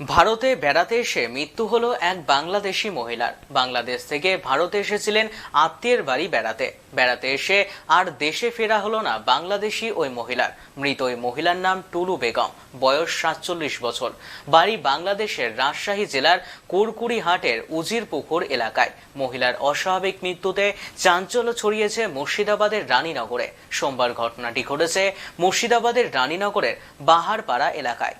ভারতে বেড়াতে এসে মৃত্যু হলো এক বাংলাদেশি মহিলার। বাংলাদেশ থেকে ভারতে এসেছিলেন আত্মীয়ের বাড়ি বেড়াতে। বেড়াতে এসে আর দেশে ফেরা হলো না বাংলাদেশি ওই মহিলার। মৃত ওই মহিলার নাম টুলু বেগম। বয়স সাতচল্লিশ বছর। বাড়ি বাংলাদেশের রাজশাহী জেলার কুরকুড়িহাটের উজিরপুকুর এলাকায়। মহিলার অস্বাভাবিক মৃত্যুতে চাঞ্চল্য ছড়িয়েছে মুর্শিদাবাদের রানীনগরে। সোমবার ঘটনাটি ঘটেছে মুর্শিদাবাদের রানীনগরের বাহারপাড়া এলাকায়।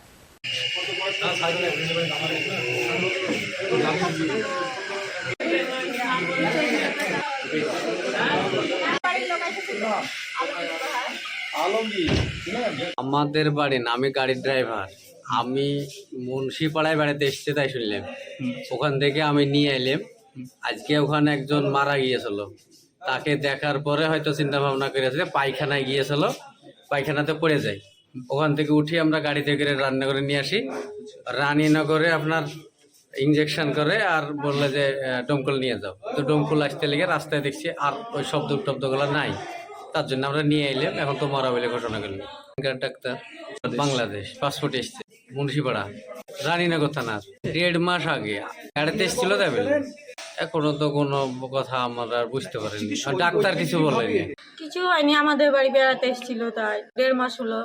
আমাদের বাড়ি না, আমি গাড়ির ড্রাইভার আমি মুন্সিপাড়ায় বেড়াতে এসছে তাই শুনলাম। ওখান থেকে আমি নিয়ে এলাম। আজকে ওখানে একজন মারা গিয়েছিল। তাকে দেখার পরে হয়তো চিন্তা ভাবনা করেছে পায়খানায় গিয়েছিল, পায়খানাতে পড়ে যায়। ওখান থেকে উঠি আমরা গাড়ি থেকে রান্নাঘরে নিয়ে আসি। রানীনগরে আপনার ইঞ্জেকশন করে আর বললে যে ডমকল নিয়ে যাও। তো ডমকল আসতে লেগে রাস্তায় দেখছি আর ওই শব্দ টব্দগুলো নাই। তার জন্য আমরা নিয়ে এলাম এখন তো মরা বলে ঘটনা করল ডাক্তার বাংলাদেশ পাসপোর্ট এসছে মুন্সিপাড়া রানীনগর থানার। দেড় মাস আগে গাড়িতে এসেছিল তাই বলে। এখনও তো কোনো কথা আমরা আর বুঝতে পারিনি। ডাক্তার কিছু বলেনি। কিছু হয়নি আমাদের বাড়ি বেড়াতে এসেছিল তাই। দেড় মাস হলো।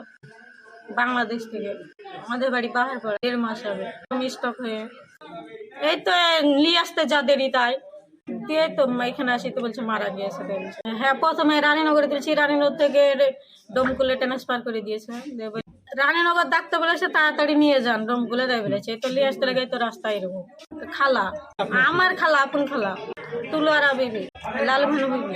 বাংলাদেশ থেকে। আমাদের বাড়ি পাহাড় পড়ে, দেড় মাস হবে। স্টক হয়ে। এই তো, নিয়ে আসতে যা দেরি তাই। দিয়ে তো এখানে আসি, তো বলছে, মারা গিয়েছে। হ্যাঁ প্রথমে রানীনগরে দিয়েছি রানীনগর থেকে ডমকুলে ট্রান্সফার করে দিয়েছে। দিয়ে রানীনগর ডাক্তার বলেছে তাড়াতাড়ি নিয়ে যান ডমকুলে দেয় বলেছে। তো নিয়ে আসতে লাগে তো রাস্তায় এরকম। খালা, আমার খালা, আপন খালা। তুলারা বিবি লাল ভানু বিবি।